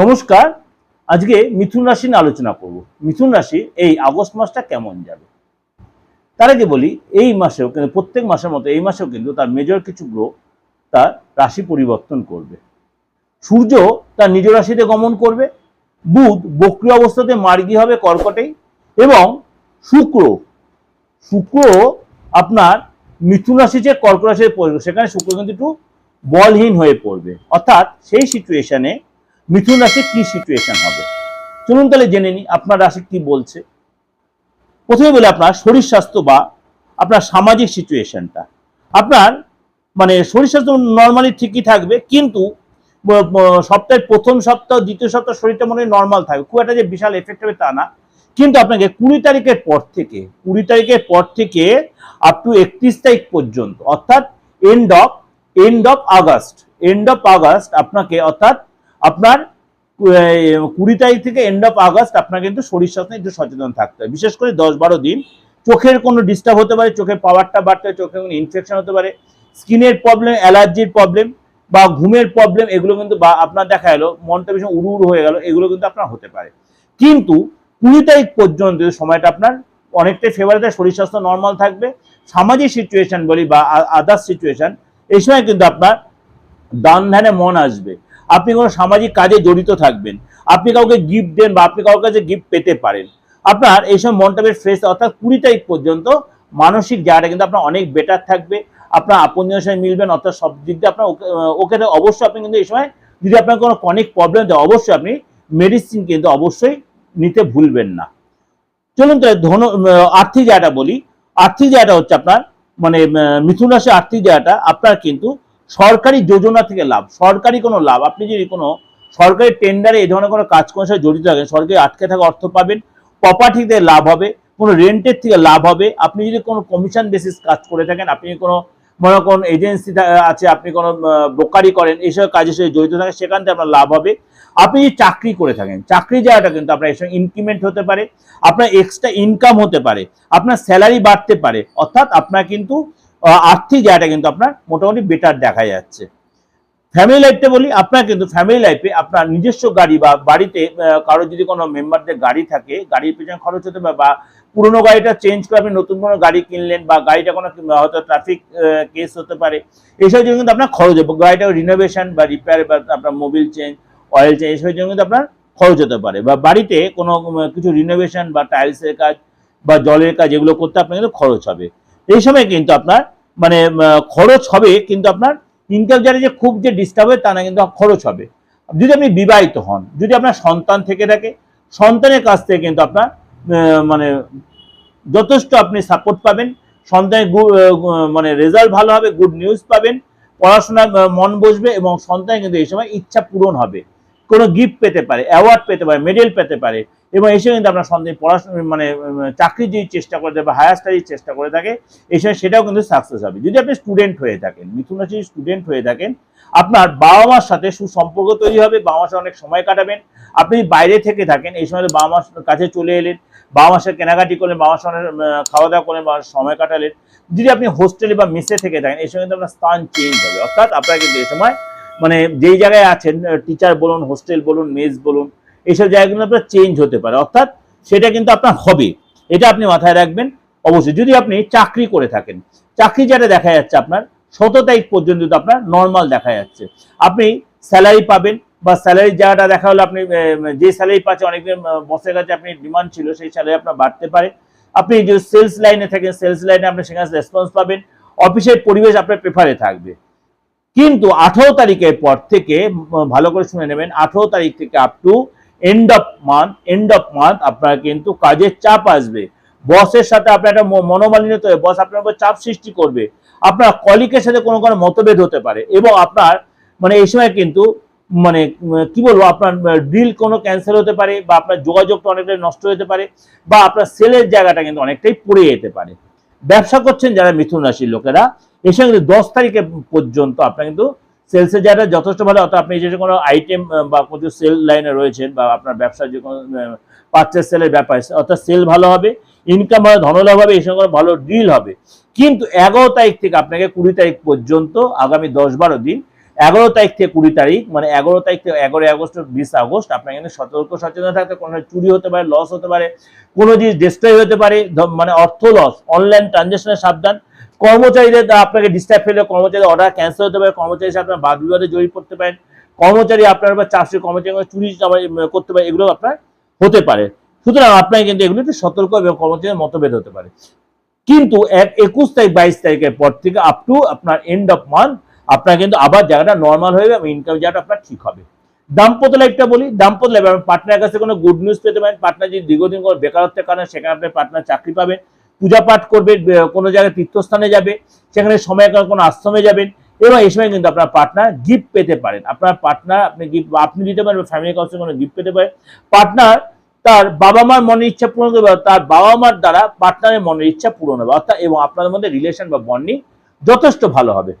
নমস্কার, আজকে মিথুন রাশি নিয়ে আলোচনা করব। মিথুন রাশি, এই আগস্ট মাসটা কেমন যাবে? তার আগে বলি, এই মাসেও কিন্তু প্রত্যেক মাসের মতো এই মাসেও কিন্তু তার মেজর কিছু গ্রহ তার রাশি পরিবর্তন করবে। সূর্য তার নিজ রাশিতে গমন করবে, বুধ বক্রি অবস্থাতে মার্গী হবে কর্কটেই, এবং শুক্র শুক্র আপনার মিথুন রাশি যে কর্ক পড়বে, সেখানে শুক্র কিন্তু একটু বলহীন হয়ে পড়বে। অর্থাৎ সেই সিচুয়েশনে মিথুন রাশি কি সিচুয়েশন হবে? চলুন তাহলে জেনে নিই, আপনার রাশি কি বলছে? প্রথমে বলে আপনার শরীর স্বাস্থ্য বা আপনার সামাজিক সিচুয়েশনটা আপনার মানে শরীর স্বাস্থ্য নর্মালি ঠিকই থাকবে, কিন্তু সপ্তাহের প্রথম সপ্তাহ, দ্বিতীয় সপ্তাহ শরীরটা মনে হয় নর্মাল থাকবে। খুব একটা যে বিশাল এফেক্ট হবে তা না। কিন্তু আপনাকে কুড়ি তারিখের পর থেকে, কুড়ি তারিখের পর থেকে আপ টু একত্রিশ তারিখ পর্যন্ত, অর্থাৎ end of end of August end of August আপনাকে অর্থাৎ আপনার কুড়ি তারিখ থেকে এন্ড অফ আগস্ট আপনার কিন্তু শরীর স্বাস্থ্য একটু সচেতন থাকতে হবে। বিশেষ করে দশ বারো দিন। চোখের কোনো ডিস্টার্ব হতে পারে, চোখের পাওয়ারটা বাড়তে পারে, চোখের কোনো ইনফেকশন হতে পারে। স্কিনের প্রবলেম অ্যালার্জির প্রবলেম বা ঘুমের প্রবলেম এগুলো কিন্তু বা আপনার দেখা গেলো, মনটা ভীষণ উড়ু উড়ু হয়ে গেল, এগুলো কিন্তু আপনার হতে পারে। কিন্তু কুড়ি তারিখ পর্যন্ত সময়টা আপনার অনেকটাই ফেভারে থাকে শরীর স্বাস্থ্য নর্মাল থাকবে। সামাজিক সিচুয়েশন বলি বা আদার্স সিচুয়েশন এই সময় কিন্তু আপনার দান ধ্যানে মন আসবে। আপনি কোনো সামাজিক কাজে জড়িত থাকবেন, আপনি কাউকে গিফট দেন বা আপনি কাউকে কাছে গিফট পেতে পারেন, আপনার এই সময় মনটা বেশ ফ্রেশ অর্থাৎ কুড়ি তারিখ পর্যন্ত মানসিক জায়গাটা কিন্তু আপনার অনেক বেটার থাকবে, আপনার আপনজনের সঙ্গে মিলবেন, অর্থাৎ সব দিক দিয়ে আপনার ওকে- ওকে অবশ্যই আপনি কিন্তু এই সময় যদি আপনার কোনো কনিক প্রবলেম দেয়, অবশ্যই আপনি মেডিসিন কিন্তু অবশ্যই নিতে ভুলবেন না। চলুন তো, ধন আর্থিক জায়গাটা বলি, আর্থিক জায়গাটা হচ্ছে আপনার মানে মিথুন রাশি আর্থিক জায়গাটা আপনার কিন্তু সরকারি যোজনা থেকে লাভ, সরকারি কোনো লাভ। আপনি যদি কোনো সরকারি টেন্ডারে এই ধরনের কোনো কাজকর্মের সাথে জড়িত থাকেন, সরকারি আটকে থাকা অর্থ পাবেন প্রপার্টি থেকে লাভ হবে, কোনো রেন্টের থেকে লাভ হবে, আপনি যদি কোনো কমিশন বেসিস কাজ করে থাকেন, আপনি কোনো মনে কোন এজেন্সি আছে, আপনি কোনো ব্রোকারি করেন এইসব কাজের সাথে জড়িত থাকেন, সেখান থেকে আপনার লাভ হবে। আপনি যদি চাকরি করে থাকেন, চাকরি জায়গাটা কিন্তু আপনার এর সঙ্গে ইনক্রিমেন্ট হতে পারে, আপনার এক্সট্রা ইনকাম হতে পারে, আপনার স্যালারি বাড়তে পারে, অর্থাৎ আপনার কিন্তু আর্থিক জায়গাটা কিন্তু আপনার মোটামুটি বেটার দেখা যাচ্ছে। ফ্যামিলি লাইফটা বলি, আপনার কিন্তু ফ্যামিলি লাইফে আপনার নিজস্ব গাড়ি বা বাড়িতে কারও যদি কোনো মেম্বারদের গাড়ি থাকে, গাড়ির পেছনে খরচ হতে পারে বা পুরোনো গাড়িটা চেঞ্জ করে আপনি নতুন কোনো গাড়ি কিনলেন বা গাড়িটা কোনো হয়তো ট্রাফিক কেস হতে পারে এইসব জন্য কিন্তু আপনার খরচ হবে। গাড়িটা রিনোভেশন বা রিপেয়ার বা আপনার মোবিল চেঞ্জ অয়েল চেঞ্জ এইসবের জন্য কিন্তু আপনার খরচ হতে পারে। বা বাড়িতে কোনো কিছু রিনোভেশন বা টাইলসের কাজ বা জলের কাজ এগুলো করতে আপনার কিন্তু খরচ হবে। এই সময় কিন্তু আপনার মানে খরচ হবে, কিন্তু আপনার ইনকাম যারা যে খুব যে ডিস্টার্ব হয়, তা না, কিন্তু খরচ হবে। যদি আপনি বিবাহিত হন, যদি আপনার সন্তান থেকে থাকে, সন্তানের কাছ থেকে কিন্তু আপনার মানে যথেষ্ট আপনি সাপোর্ট পাবেন। সন্তানের মানে রেজাল্ট ভালো হবে গুড নিউজ পাবেন। পড়াশোনায় মন বসবে এবং সন্তান কিন্তু এই সময় ইচ্ছা পূরণ হবে। কোনো গিফট পেতে পারে অ্যাওয়ার্ড পেতে পারে মেডেল পেতে পারে। এবং এসে কিন্তু আপনার সন্দেহ পড়াশোনা মানে উম, চাকরির যদি চেষ্টা করে থাকে বা হায়ার স্টাডির চেষ্টা করে থাকে সময় সেটাও কিন্তু সাকসেস হবে। যদি আপনি স্টুডেন্ট হয়ে থাকেন মিথুন রাশির স্টুডেন্ট হয়ে থাকেন আপনার বাবা মার সাথে সুসম্পর্ক তৈরি হবে বাবা মার সাথে অনেক সময় কাটাবেন। আপনি বাইরে থেকে থাকেন এই সময় বাবা মার কাছে চলে এলেন বাবা মার সাথে কেনাকাটি করলেন বাবা মার সঙ্গে খাওয়া দাওয়া করলেন বাবার সময় কাটালেন। যদি আপনি হোস্টেলে বা মেসে থেকে থাকেন এই সময় কিন্তু আপনার স্থান চেঞ্জ হবে। অর্থাৎ আপনার কিন্তু এই সময় মানে যেই জায়গায় আছেন টিচার বলুন হোস্টেল বলুন মেস বলুন এইসব জায়গাগুলো আপনার চেঞ্জ হতে পারে। অর্থাৎ সেটা কিন্তু আপনার হবে এটা আপনি মাথায় রাখবেন। অবশ্যই যদি আপনি চাকরি করে থাকেন, চাকরি যেটা দেখা যাচ্ছে আপনার সতেরো তারিখ পর্যন্ত আপনার নর্মাল দেখা যাচ্ছে। আপনি স্যালারি পাবেন বা স্যালারির জায়গাটা দেখা হলো আপনি যে স্যালারি পাচ্ছেন অনেকদিন বসের কাছে আপনি ডিমান্ড ছিল, সেই স্যালারি আপনার বাড়তে পারে। আপনি যে সেলস লাইনে থাকেন সেলস লাইনে আপনি সেখানে রেসপন্স পাবেন। অফিসের পরিবেশ আপনার প্রেফারে থাকবে। কিন্তু আঠারো তারিখের পর থেকে ভালো করে শুনে নেবেন, আঠারো তারিখ থেকে up to end of month end of month আপনার কিন্তু কাজের চাপ আসবে। বসের সাথে আপনার একটা মনোমালিন্য তৈরি বস আপনার উপর চাপ সৃষ্টি করবে। আপনার কলিকের সাথে কোনো কোনো মতভেদ হতে পারে এবং আপনার মানে এই সময় কিন্তু মানে কি বলব, আপনার ডিল কোনো ক্যান্সেল হতে পারে বা আপনার যোগাযোগটা অনেকটাই নষ্ট হতে পারে বা আপনার সেলের জায়গাটা কিন্তু অনেকটাই পড়ে যেতে পারে। ব্যবসা করছেন যারা মিথুন রাশির লোকেরা সঙ্গে কিন্তু দশ তারিখে পর্যন্ত আপনার কিন্তু সেলসের জায়গাটা যথেষ্ট ভালো, অর্থাৎ আপনি যে কোনো আইটেম বা কোনো সেল লাইনে রয়েছেন, বা আপনার ব্যবসার যে কোনো পারচেস সেলের ব্যাপার অর্থাৎ সেল ভালো হবে ইনকাম হবে ধনলাভ হবে, এই সঙ্গে ভালো ডিল হবে। কিন্তু এগারো তারিখ থেকে আপনাকে কুড়ি তারিখ পর্যন্ত, আগামী দশ বারো দিন, এগারো তারিখ থেকে কুড়ি তারিখ মানে এগারো তারিখ থেকে এগারোই আগস্ট, বিশ আগস্ট, আপনাকে এখানে সতর্ক সচেতন থাকতে কোনো চুরি হতে পারে লস হতে পারে, কোনো জিনিস ডিস্ট্রয় হতে পারে মানে অর্থ লস অনলাইন ট্রানজাকশনের সাবধান কর্মচারীদের আপনাকে ডিস্টার্ব ফেলে কর্মচারীদের অর্ডার ক্যান্সেল হতে পারে, কর্মচারীর সাথে আপনার বাদ বিবাদে জড়িয়ে পড়তে পারেন কর্মচারী আপনার বা চাষি কর্মচারী চুরি করতে পারে, এগুলো আপনার হতে পারে। সুতরাং আপনাকে কিন্তু এগুলো একটু সতর্ক এবং কর্মচারীর মতভেদ হতে পারে। কিন্তু এক একুশ তারিখ, বাইশ তারিখের পর থেকে আপ টু আপনার এন্ড অফ মান্থ আপনার কিন্তু আবার জায়গাটা নর্মাল হয়ে যাবে ইনকাম জায়গাটা আপনার ঠিক হবে। দাম্পত্য লাইফটা বলি, দাম্পত্য লাইফ আপনার পার্টনারের কাছে কোনো গুড নিউজ পেতে পারেন পার্টনার যদি দীর্ঘদিন কোনো বেকারত্বের কারণে সেখানে আপনার পার্টনার চাকরি পাবেন পূজা পাঠ করবে কোনো জায়গায় তীর্থস্থানে যাবে, সেখানে সময় কোনো আশ্রমে যাবেন, এবং এই সময় কিন্তু আপনার পার্টনার গিফট পেতে পারেন। আপনার পার্টনার, আপনি গিফট আপনি দিতে পারেন ফ্যামিলি কাউন্সিল কোনো গিফট পেতে পারেন। পার্টনার তার বাবা মার মনের ইচ্ছা পূরণ করবে তার বাবা মার দ্বারা পার্টনারের মনের ইচ্ছা পূরণ হবে। অর্থাৎ, এবং আপনাদের মধ্যে রিলেশন বা বন্ডিং যথেষ্ট ভালো হবে।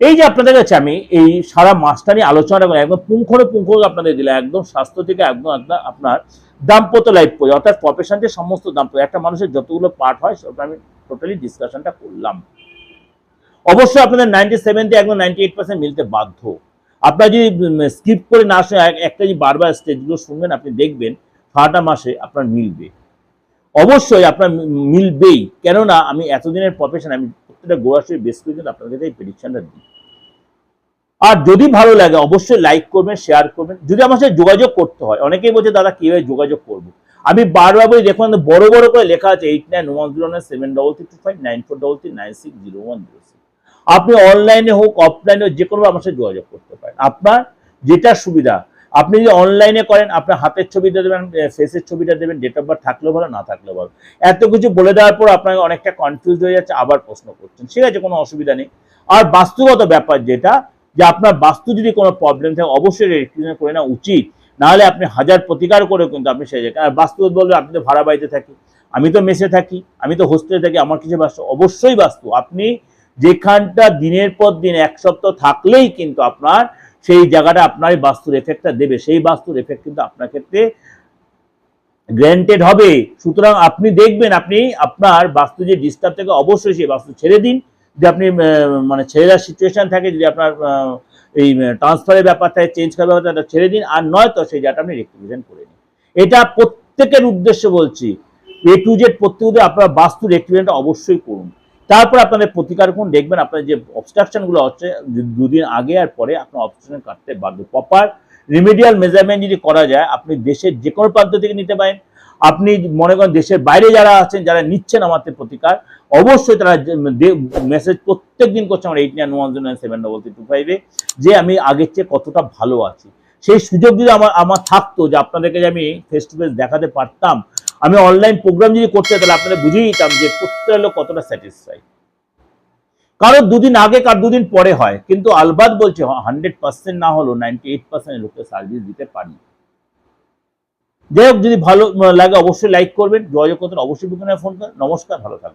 এই যে আপনাদের কাছে আমি এই সারা মাসটা নিয়ে আলোচনা করে একদম পুঙ্খরে পুঙ্খ আপনাদের দিলাম, একদম স্বাস্থ্য থেকে একদম আপনার দাম্পত্য লাইফ পর্যন্ত, অর্থাৎ প্রফেশন যে সমস্ত দাম্পত্য, একটা মানুষের যতগুলো পার্ট হয়, সেটা আমি টোটালি ডিসকাশনটা করলাম। অবশ্যই আপনাদের নাইনটি সেভেন থেকে একদম নাইনটি এইট পার্সেন্ট মিলতে বাধ্য। আপনার যদি স্কিপ করে না আসে একটা যদি বারবার স্টেজগুলো শুনবেন, আপনি দেখবেন সারাটা মাসে আপনার মিলবে। অবশ্যই আপনার মিলবেই। কেননা আমি এতদিনের প্রফেশন আমি প্রত্যেকটা গোড়াশয় বেশ কিন্তু আপনাদের এই প্রেডিকশনটা দিই। আর যদি ভালো লাগে, অবশ্যই লাইক করবেন শেয়ার করবেন। যদি আমার সাথে যোগাযোগ করতে হয়, অনেকেই বলছে, দাদা, কীভাবে যোগাযোগ করব? আমি বারবার বলি, দেখুন, বড় বড় করে লেখা আছে eight nine one zero nine seven double three two five nine four double three nine six zero one zero আপনি অনলাইনে হোক অফলাইনে হোক, যে কোনো আমার সাথে যোগাযোগ করতে পারেন। আপনার যেটা সুবিধা আপনি যদি অনলাইনে করেন, আপনার হাতের ছবিটা দেবেন ফেসের ছবিটা দেবেন ডেট অফ বার্থ থাকলেও ভালো, না থাকলেও ভালো। এত কিছু বলে দেওয়ার পর আপনাকে অনেকটা কনফিউজ হয়ে যাচ্ছে, আবার প্রশ্ন করছেন। ঠিক আছে, কোনো অসুবিধা নেই। আর বাস্তুগত ব্যাপার যেটা, যে আপনার বাস্তু যদি কোনো প্রবলেম থাকে, অবশ্যই রেক্টিফিকেশন করে নেওয়া উচিত। নাহলে আপনি হাজার প্রতিকার করেও কিন্তু আপনি সেই জায়গায় আর বাস্তু বলবে আপনি তো ভাড়া বাড়িতে থাকি, আমি তো মেসে থাকি, আমি তো হোস্টেলে থাকি, আমার কিছু বাস্তু, অবশ্যই বাস্তু। আপনি যেখানটা দিনের পর দিন, এক সপ্তাহ থাকলেই কিন্তু আপনার সেই জায়গাটা আপনার বাস্তুর এফেক্টটা দেবে। সেই বাস্তুর এফেক্ট কিন্তু আপনার ক্ষেত্রে গ্র্যান্টেড হবে। সুতরাং আপনি দেখবেন আপনি আপনার বাস্তু যে ডিস্টার্ব থেকে অবশ্যই সেই বাস্তু ছেড়ে দিন। যদি আপনি মানে ছেড়ে দেওয়ার সিচুয়েশন থাকে যদি আপনার এই ট্রান্সফারের ব্যাপার থাকে চেঞ্জ করার ব্যাপার থাকে, ছেড়ে দিন। আর নয়তো সেই জায়গাটা আপনি রেক্টিফিকেশন করে নিন। এটা প্রত্যেকের উদ্দেশ্যে বলছি। এ টু জেড প্রত্যেক আপনার বাস্তু রেক্টিফিকেশনটা অবশ্যই করুন। তারপর আপনাদের প্রতিকার কোন দেখবেন আপনার যে অবস্ট্রাকশনগুলো হচ্ছে দুদিন আগে আর পরে আপনার অবস্ট্রাকশন কাটতে বাধ্য। প্রপার রিমিডিয়াল মেজারমেন্ট যদি করা যায়, আপনি দেশের যে কোনো প্রান্ত থেকে নিতে পারেন। আপনি মনে করেন দেশের বাইরে যারা আছেন, যারা নিচ্ছেন আমাদের প্রতিকার, অবশ্যই তারা মেসেজ প্রত্যেক দিন করছে আমার eight nine one zero nine seven double three two ফাইভে যে আমি আগের চেয়ে কতটা ভালো আছি। সেই সুযোগ যদি আমার আমার থাকতো যে আপনাদেরকে যে আমি ফেস টু ফেস দেখাতে পারতাম আমি অনলাইন প্রোগ্রাম যদি করতে তাহলে আপনারা বুঝিয়ে দিতাম যে প্রত্যেকটা লোক কতটা স্যাটিসফাই কারও দুদিন আগে, কার দুদিন পরে হয়, কিন্তু আলবাদ বলছে হান্ড্রেড পার্সেন্ট না হলেও নাইনটি এইট পার্সেন্ট লোককে সার্ভিস দিতে পারি। যাই হোক, যদি ভালো লাগে, অবশ্যই লাইক করবেন। যোগাযোগ করতেন অবশ্যই বিজ্ঞানে ফোন করেন নমস্কার, ভালো থাকবেন।